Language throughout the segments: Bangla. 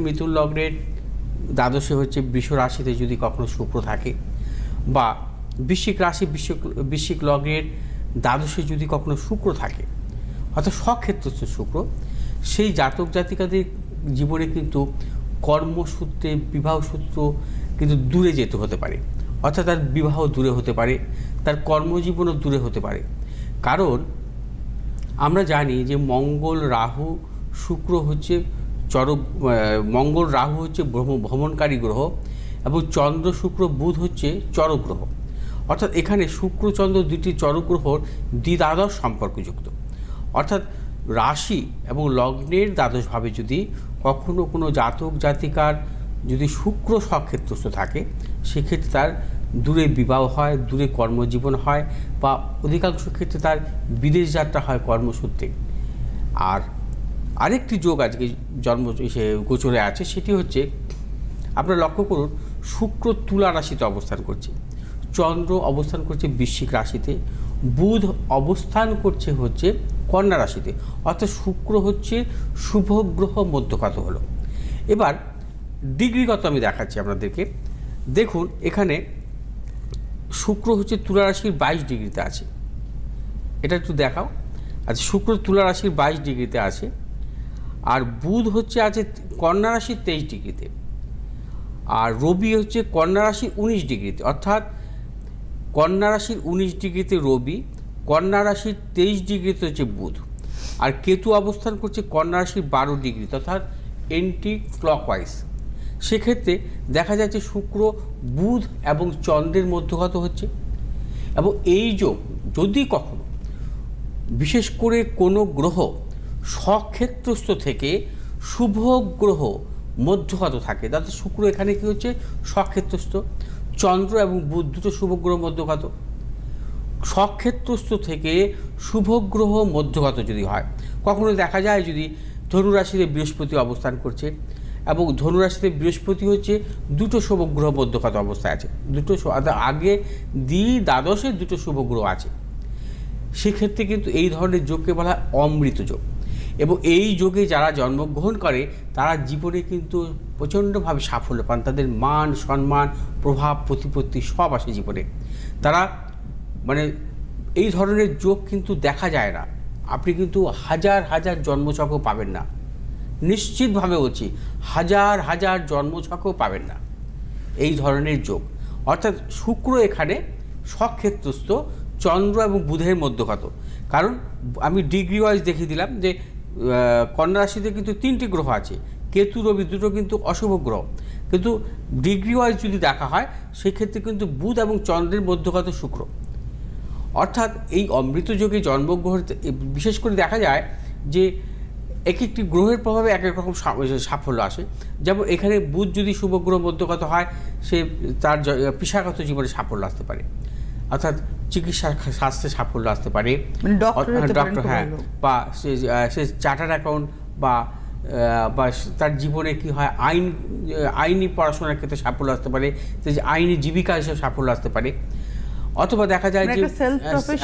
মিথুন লগ্নের দ্বাদশে হচ্ছে বৃষ রাশিতে যদি কখনো শুক্র থাকে বা বৃশ্চিক রাশি বিশ্ব বৃশ্চিক লগ্নের দ্বাদশে যদি কখনো শুক্র থাকে, অর্থাৎ স্বক্ষেত্রস্থ শুক্র, সেই জাতক জাতিকাদের জীবনে কিন্তু কর্মসূত্রে, বিবাহ সূত্র কিন্তু দূরে যেতে হতে পারে। অর্থাৎ তার বিবাহ দূরে হতে পারে, তার কর্মজীবনও দূরে হতে পারে। কারণ আমরা জানি যে মঙ্গল, রাহু, শুক্র হচ্ছে চরক মঙ্গল রাহু হচ্ছে ভ্রম- ভ্রমণকারী গ্রহ এবং চন্দ্র, শুক্র, বুধ হচ্ছে চরগ্রহ। অর্থাৎ এখানে শুক্র, চন্দ্র দুটি চরক গ্রহর দ্বিদ্বাদশ সম্পর্কযুক্ত। অর্থাৎ রাশি এবং লগ্নের দ্বাদশভাবে যদি কখনো কোনো জাতক, জাতিকার যদি শুক্র সক্ষেত্রস্থ থাকে, সেক্ষেত্রে তার দূরে বিবাহ হয়, দূরে কর্মজীবন হয় বা অধিকাংশ ক্ষেত্রে তার বিদেশ যাত্রা হয় কর্মসূত্রে। আর আরেকটি যোগ আজকে জন্ম সে গোচরে আছে, সেটি হচ্ছে আপনারা লক্ষ্য করুন, শুক্র তুলা রাশিতে অবস্থান করছে, চন্দ্র অবস্থান করছে বৃশ্চিক রাশিতে, বুধ অবস্থান করছে হচ্ছে কন্যা রাশিতে, অর্থাৎ শুক্র হচ্ছে শুভ গ্রহ মধ্যখাত হলো। এবার ডিগ্রিগত আমি দেখাচ্ছি আপনাদেরকে। দেখুন, এখানে শুক্র হচ্ছে তুলা রাশির বাইশ ডিগ্রিতে আছে। এটা একটু দেখাও। আচ্ছা শুক্র তুলা রাশির বাইশ ডিগ্রিতে আছে। আর বুধ হচ্ছে আছে কন্যা রাশির তেইশ ডিগ্রিতে, আর রবি হচ্ছে কন্যা রাশির উনিশ ডিগ্রিতে, অর্থাৎ কন্যা রাশির উনিশ ডিগ্রিতে রবি, কন্যা রাশির তেইশ ডিগ্রিতে হচ্ছে বুধ, আর কেতু অবস্থান করছে কন্যা রাশির বারো ডিগ্রিতে, অর্থাৎ এন্টি ক্লকওয়াইজ সেক্ষেত্রে দেখা যাচ্ছে শুক্র, বুধ এবং চন্দ্রের মধ্যগত হচ্ছে, এবং এই যোগ যদি কখনো, বিশেষ করে কোনো গ্রহ স্বক্ষেত্রস্থ থেকে শুভ গ্রহ মধ্যগত থাকে। তাতে শুক্র এখানে কি হচ্ছে? স্বক্ষেত্রস্থ। চন্দ্র এবং বুধ দুটো শুভ গ্রহ মধ্যগত স্বক্ষেত্রস্থ থেকে শুভ গ্রহ মধ্যগত যদি হয় কখনো দেখা যায় যদি ধনুরাশিতে বৃহস্পতি অবস্থান করছে এবং ধনুরাশিতে বৃহস্পতি হচ্ছে দুটো শুভ গ্রহ মধ্যগত অবস্থায় আছে। দুটো আগে দ্বি দ্বাদশে দুটো শুভ গ্রহ আছে। সেক্ষেত্রে কিন্তু এই ধরনের যোগকে বলা হয় অমৃত যোগ। এবং এই যোগে যারা জন্মগ্রহণ করে, তারা জীবনে কিন্তু প্রচণ্ডভাবে সাফল্য পান। তাদের মান, সম্মান, প্রভাব, প্রতিপত্তি সব আসে জীবনে। তারা মানে এই ধরনের যোগ কিন্তু দেখা যায় না। আপনি কিন্তু হাজার হাজার জন্মচক্র পাবেন না। নিশ্চিতভাবে বলছি, হাজার হাজার জন্মছকও পাবেন না এই ধরনের যোগ। অর্থাৎ শুক্র এখানে স্বক্ষেত্রস্থ চন্দ্র এবং বুধের মধ্যগত। কারণ আমি ডিগ্রি ওয়াইজ দেখিয়ে দিলাম যে কন্যা রাশিতে কিন্তু তিনটি গ্রহ আছে। কেতু, রবি দুটো কিন্তু অশুভ গ্রহ। কিন্তু ডিগ্রি ওয়াইজ যদি দেখা হয়, সেক্ষেত্রে কিন্তু বুধ এবং চন্দ্রের মধ্যগত শুক্র। অর্থাৎ এই অমৃত যোগে জন্মগ্রহণ বিশেষ করে দেখা যায় যে এক একটি গ্রহের প্রভাবে এক এক রকম সাফল্য আসে। যেমন এখানে বুধ যদি শুভ গ্রহ মধ্যগত হয়, সে তার পেশাগত জীবনে সাফল্য আসতে পারে। অর্থাৎ চিকিৎসা শাস্ত্রে সাফল্য আসতে পারে। মানে ডক্টর হ্যাঁ বা সে চার্টার অ্যাকাউন্ট বা বা তার জীবনে কি হয় আইন আইনি পড়াশোনার ক্ষেত্রে সাফল্য আসতে পারে যে আইনি জীবিকা হিসেবে সাফল্য আসতে পারে। অথবা দেখা যায় মানে যে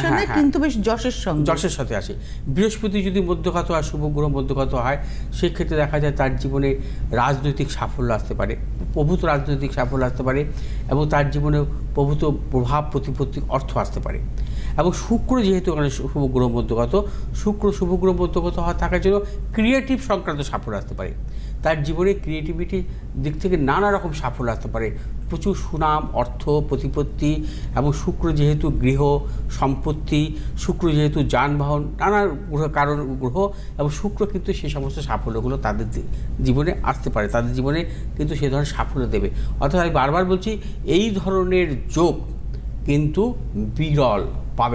হ্যাঁ, হ্যাঁ। কিন্তু বেশ যশের সঙ্গে। যশের সাথে আসে। বৃহস্পতি যদি মধ্যগত হয় শুভ গ্রহ মধ্যগত হয় সেক্ষেত্রে দেখা যায় তার জীবনে রাজনৈতিক সাফল্য আসতে পারে। প্রভূত রাজনৈতিক সাফল্য আসতে পারে এবং তার জীবনে প্রভূত প্রভাব প্রতিপত্তি অর্থ আসতে পারে। এবং শুক্র যেহেতু এখানে শুভ গ্রহ মধ্যগত শুক্র শুভগ্রহ মধ্যগত হওয়া থাকার জন্য ক্রিয়েটিভ সংক্রান্ত সাফল্য আসতে পারে। তার জীবনে ক্রিয়েটিভিটি দিক থেকে নানা রকম সাফল্য আসতে পারে। প্রচুর সুনাম, অর্থ, প্রতিপত্তি এবং শুক্র যেহেতু গৃহ, সম্পত্তি, শুক্র যেহেতু যানবাহন, নানা গ্রহ, কারণ গ্রহ এবং শুক্র কিন্তু সেই সমস্ত সাফল্যগুলো তাদের জীবনে আসতে পারে। তাদের জীবনে কিন্তু সে ধরনের সাফল্য দেবে। অর্থাৎ আমি বারবার বলছি, এই ধরনের যোগ কিন্তু বিরল পাবেন।